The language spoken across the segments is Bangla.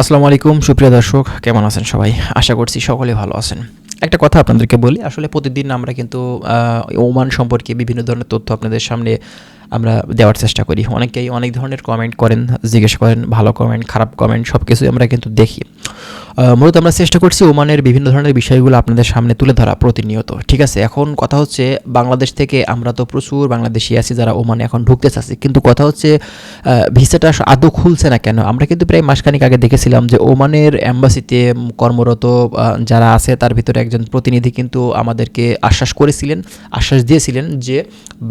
আসসালামু আলাইকুম, সুপ্রিয় দর্শক, কেমন আছেন সবাই? আশা করছি সকলে ভালো আছেন। একটা কথা আপনাদেরকে বলি, আসলে প্রতিদিন আমরা কিন্তু ওমান সম্পর্কে বিভিন্ন ধরনের তথ্য আপনাদের সামনে আমরা দেওয়ার চেষ্টা করি। অনেকেই অনেক ধরনের কমেন্ট করেন, জিজ্ঞেস করেন, ভালো কমেন্ট খারাপ কমেন্ট সব কিছুই আমরা কিন্তু দেখি। মূলত আমরা চেষ্টা করছি ওমানের বিভিন্ন ধরনের বিষয়গুলো আপনাদের সামনে তুলে ধরা প্রতিনিয়ত। ঠিক আছে, এখন কথা হচ্ছে বাংলাদেশ থেকে আমরা তো প্রচুর বাংলাদেশি আছি যারা ওমানে এখন ঢুকতে চাচ্ছি কিন্তু কথা হচ্ছে ভিসাটা আদৌ খুলছে না কেন? আমরা কিন্তু প্রায় মাসখানিক আগে দেখেছিলাম যে ওমানের অ্যাম্বাসিতে কর্মরত যারা আছে তার ভিতরে একজন প্রতিনিধি কিন্তু আমাদেরকে আশ্বাস করেছিলেন, আশ্বাস দিয়েছিলেন যে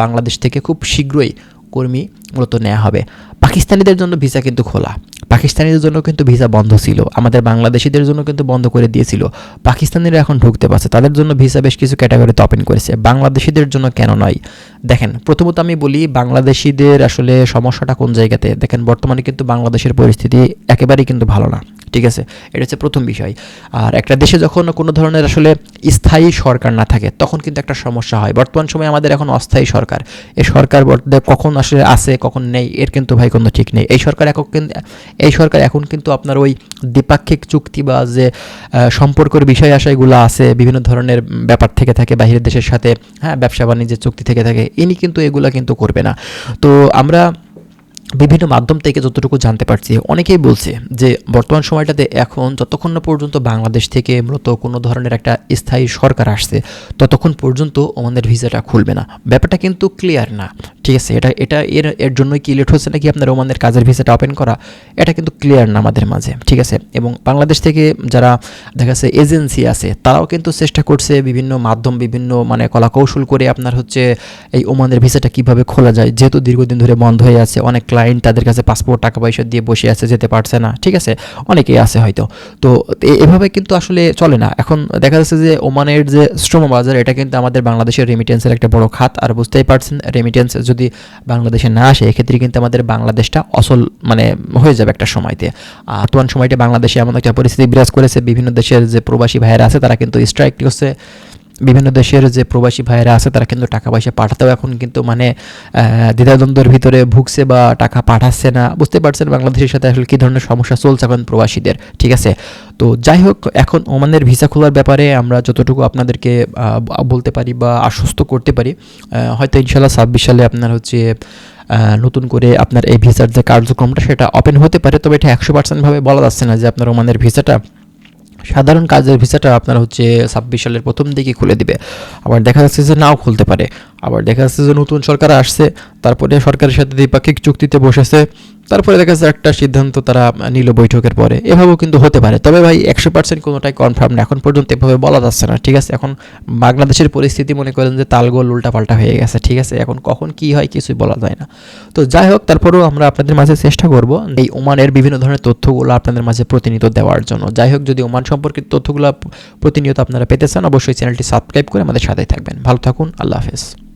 বাংলাদেশ থেকে খুব শীঘ্রই কর্মী মূলত নেওয়া হবে। পাকিস্তানিদের জন্য ভিসা কিন্তু খোলা। পাকিস্তানিদের জন্য কিন্তু ভিসা বন্ধ ছিল, আমাদের বাংলাদেশিদের জন্য কিন্তু বন্ধ করে দিয়েছিল। পাকিস্তানিরা এখন ঢুকতে পারছে, তাদের জন্য ভিসা বেশ কিছু ক্যাটাগরিতে ওপেন করেছে, বাংলাদেশিদের জন্য কেন নয়? দেখেন, প্রথমত আমি বলি, বাংলাদেশিদের আসলে সমস্যাটা কোন জায়গাতে? দেখেন, বর্তমানে কিন্তু বাংলাদেশের পরিস্থিতি একেবারেই কিন্তু ভালো না। ঠিক আছে? এটা হচ্ছে প্রথম বিষয়। আর একটা দেশে যখন কোনো ধরনের আসলে স্থায়ী সরকার না থাকে, তখন কিন্তু একটা সমস্যা হয়। বর্তমান সময়ে আমাদের এখন অস্থায়ী সরকার। এই সরকার কখন আসলে আছে, কখন নেই, এর কিন্তু ভাই কোনো ঠিক নেই। এই সরকার এখন কিন্তু এই সরকার এখন কিন্তু আপনার ওই দ্বিপাক্ষিক চুক্তি বা যে সম্পর্কের বিষয় আশাগুলো আছে, বিভিন্ন ধরনের ব্যাপার থেকে থাকে, বাহিরের দেশের সাথে হ্যাঁ ব্যবসা বাণিজ্যের চুক্তি থেকে থাকে, ইনি কিন্তু এগুলো কিন্তু করবে না। তো আমরা বিভিন্ন মাধ্যম থেকে যতটুকু জানতে পারছি, অনেকেই বলছে যে বর্তমান সময়টাতে এখন যতক্ষণ না পর্যন্ত বাংলাদেশ থেকে মূলত কোনো ধরনের একটা স্থায়ী সরকার আসছে, ততক্ষণ পর্যন্ত আমাদের ভিসাটা খুলবে না। ব্যাপারটা কিন্তু ক্লিয়ার না। ঠিক আছে, এটা এটা এর এর জন্যই কি লেট হচ্ছে নাকি আপনার ওমানের কাজের ভিসাটা ওপেন করা? এটা কিন্তু ক্লিয়ার না আমাদের মাঝে, ঠিক আছে? এবং বাংলাদেশ থেকে যারা দেখা যাচ্ছে এজেন্সি আছে, তারাও কিন্তু চেষ্টা করছে বিভিন্ন মাধ্যম, বিভিন্ন মানে কলা কৌশল করে আপনার হচ্ছে এই ওমানের ভিসাটা কীভাবে খোলা যায়। যেহেতু দীর্ঘদিন ধরে বন্ধ হয়ে আছে, অনেক ক্লায়েন্ট তাদের কাছে পাসপোর্ট টাকা পয়সা দিয়ে বসে আছে, যেতে পারছে না, ঠিক আছে? অনেকেই আছে হয়তো। তো এভাবে কিন্তু আসলে চলে না। এখন দেখা যাচ্ছে যে ওমানের যে শ্রম বাজার এটা কিন্তু আমাদের বাংলাদেশের রেমিটেন্সের একটা বড় খাত। আর বুঝতেই পারছেন রেমিটেন্স যদি বাংলাদেশে না আসে, এক্ষেত্রে কিন্তু আমাদের বাংলাদেশটা অসল মানে হয়ে যাবে একটা সময়তে। বর্তমান সময়টা বাংলাদেশে এমন একটা পরিস্থিতি বিরাজ করেছে, বিভিন্ন দেশের যে প্রবাসী ভাইয়েরা আছে, তারা কিন্তু স্ট্রাইক করছে। বিভিন্ন দেশের যে প্রবাসী ভাইয়েরা আছে, তারা কিন্তু টাকা পয়সা পাঠাতেও এখন কিন্তু মানে দ্বিধাদ্বন্দ্বের ভিতরে ভুগছে বা টাকা পাঠাচ্ছে না। বুঝতে পারছেন বাংলাদেশের সাথে আসলে কী ধরনের সমস্যা চলছে এখন প্রবাসীদের, ঠিক আছে? তো যাই হোক, এখন ওমানের ভিসা খোলার ব্যাপারে আমরা যতটুকু আপনাদেরকে বলতে পারি বা আশ্বস্ত করতে পারি হয়তো ইনশাল্লাহ ছাব্বিশ সালে আপনার হচ্ছে নতুন করে আপনার এই ভিসার যে কার্যক্রমটা, সেটা ওপেন হতে পারে। তবে এটা একশো পার্সেন্টভাবে বলা যাচ্ছে না যে আপনার ওমানের ভিসাটা সাধারণ কাজের ভিসাটা আপনার হচ্ছে ছাব্বিশ সালের প্রথম দিকে খুলে দিবে। আবার দেখা যাচ্ছে যে নাও খুলতে পারে। আবার দেখা যাচ্ছে যে নতুন সরকার আসছে, তারপরে সরকারের সাথে দ্বিপাক্ষিক চুক্তিতে বসেছে। তারপরে দেখা যাচ্ছে একটা সিদ্ধান্ত তারা নিল বৈঠকের পরে। এভাবেও কিন্তু হতে পারে। তবে ভাই, একশো পার্সেন্ট কোনোটাই কনফার্ম না। এখন পর্যন্ত এভাবে বলা যাচ্ছে না, ঠিক আছে? এখন বাংলাদেশের পরিস্থিতি মনে করেন যে তালগোল উল্টাপাল্টা হয়ে গেছে, ঠিক আছে? এখন কখন কি হয় কিছুই বলা যায় না। তো যাই হোক, তারপরেও আমরা আপনাদের মাঝে চেষ্টা করব এই ওমানের বিভিন্ন ধরনের তথ্যগুলো আপনাদের মাঝে প্রতিনিয়ত দেওয়ার জন্য। যাই হোক, যদি ওমান সম্পর্কিত তথ্যগুলো প্রতিনিয়ত আপনারা পেতে চান, অবশ্যই চ্যানেলটি সাবস্ক্রাইব করে আমাদের সাথেই থাকবেন। ভালো থাকুন, আল্লাহ হাফেজ।